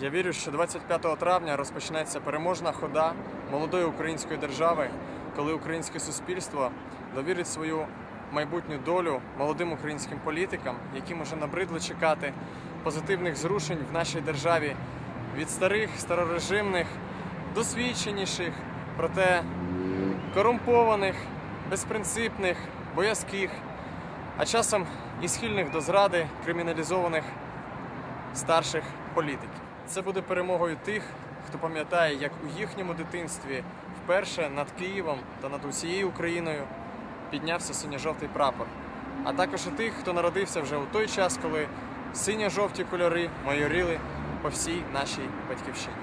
Я вірю, що 25 травня розпочнеться переможна хода молодої української держави, коли українське суспільство довірить свою майбутню долю молодим українським політикам, яким уже набридло чекати позитивних зрушень в нашій державі від старих, старорежимних, досвідченіших, проте корумпованих, безпринципних, боязких, а часом і схильних до зради криміналізованих старших політиків. Це буде перемогою тих, хто пам'ятає, як у їхньому дитинстві вперше над Києвом та над усією Україною піднявся синьо-жовтий прапор. А також і тих, хто народився вже у той час, коли синьо-жовті кольори майоріли по всій нашій батьківщині.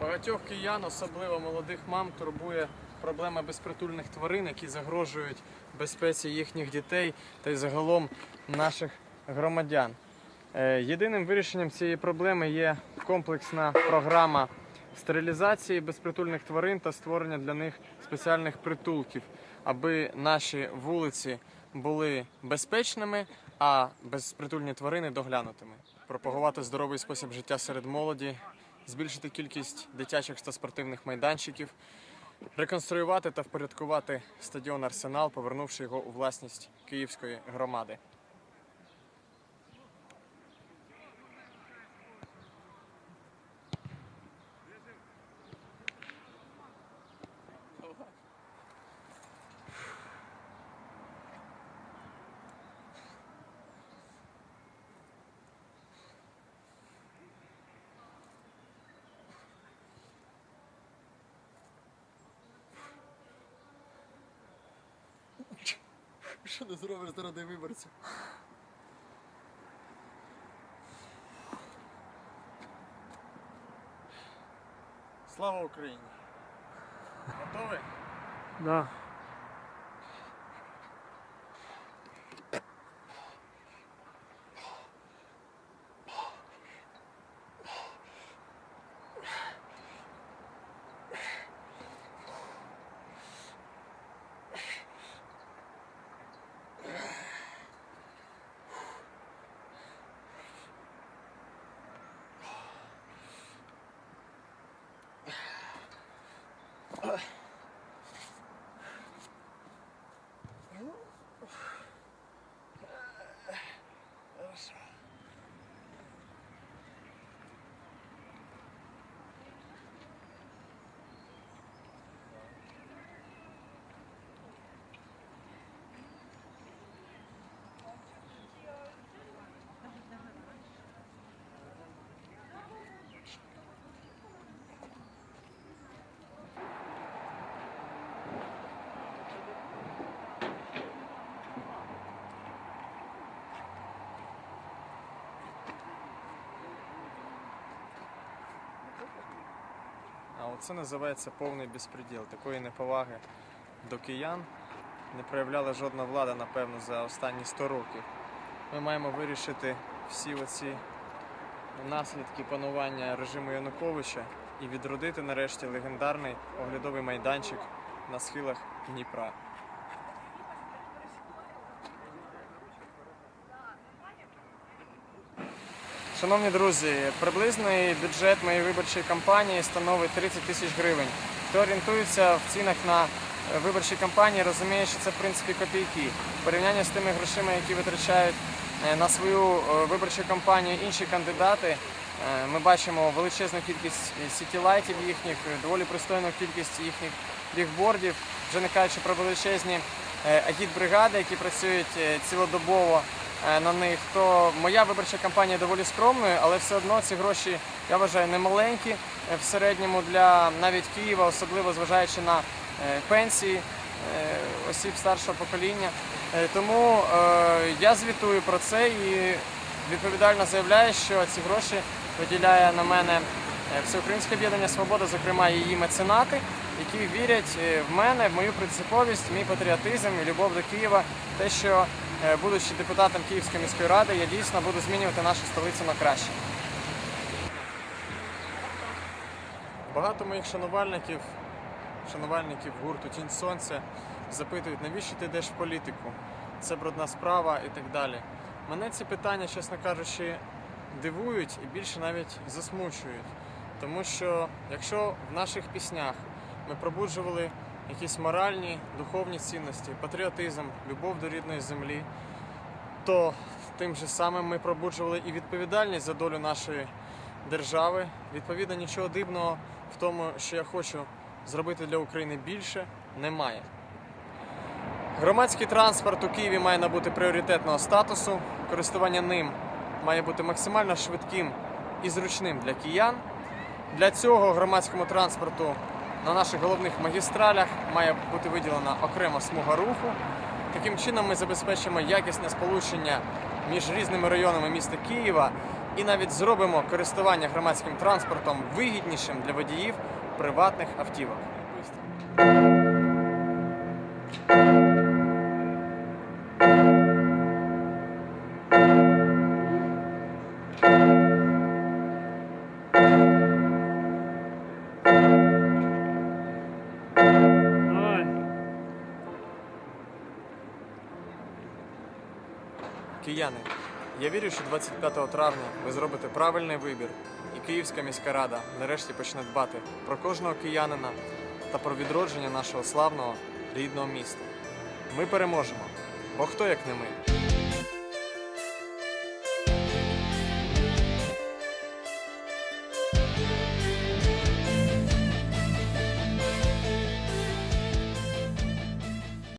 Багатьох киян, особливо молодих мам, турбує проблема безпритульних тварин, які загрожують безпеці їхніх дітей та й загалом наших громадян. Е, Єдиним вирішенням цієї проблеми є комплексна програма стерилізації безпритульних тварин та створення для них спеціальних притулків, аби наші вулиці були безпечними, а безпритульні тварини доглянутими. Пропагувати здоровий спосіб життя серед молоді, збільшити кількість дитячих та спортивних майданчиків, реконструювати та впорядкувати стадіон Арсенал, повернувши його у власність Київської громади. Що не зробиш заради виборців? Слава Україні! Готові? Да. Uh. А оце називається повний безпреділ. Такої неповаги до киян не проявляла жодна влада, напевно, за останні 100 років. Ми маємо вирішити всі оці наслідки панування режиму Януковича і відродити нарешті легендарний оглядовий майданчик на схилах Дніпра. Шановні друзі, приблизний бюджет моєї виборчої кампанії становить 30 тисяч гривень. Хто орієнтується в цінах на е, виборчі кампанії, розуміє, що це в принципі копійки. В порівнянні з тими грошима, які витрачають е, на свою е, виборчу кампанію інші кандидати, ми бачимо величезну кількість сітілайтів їхніх, доволі пристойну кількість їхніх бігбордів, вже не кажучи про величезні агітбригади, які працюють цілодобово на них, то моя виборча кампанія доволі скромною, але все одно ці гроші я вважаю немаленькі е, в середньому для навіть Києва, особливо зважаючи на е, пенсії е, осіб старшого покоління. Е, Тому е, я звітую про це і відповідально заявляю, що ці гроші виділяє на мене е, Всеукраїнське об'єднання Свобода, зокрема її меценати, які вірять е, в мене, в мою принциповість, мій патріотизм і любов до Києва, те, що е, будучи депутатом Київської міської ради, я дійсно буду змінювати нашу столицю на краще. Багато моїх шанувальників, шанувальників гурту Тінь Сонця запитують, навіщо ти йдеш в політику? Це брудна справа і так далі. Мене ці питання, чесно кажучи, дивують і більше навіть засмучують. Тому що якщо в наших піснях ми пробуджували якісь моральні, духовні цінності, патріотизм, любов до рідної землі, то тим же самим ми пробуджували і відповідальність за долю нашої держави. Відповідно, нічого дивного в тому, що я хочу зробити для України більше, немає. Громадський транспорт у Києві має набути пріоритетного статусу. Користування ним має бути максимально швидким і зручним для киян. Для цього громадському транспорту на наших головних магістралях має бути виділена окрема смуга руху. Таким чином ми забезпечимо якісне сполучення між різними районами міста Києва і навіть зробимо користування громадським транспортом вигіднішим для водіїв приватних автівок. Кияни, я вірю, що 25 травня ви зробите правильний вибір, і Київська міська рада нарешті почне дбати про кожного киянина та про відродження нашого славного рідного міста. Ми переможемо, бо хто як не ми.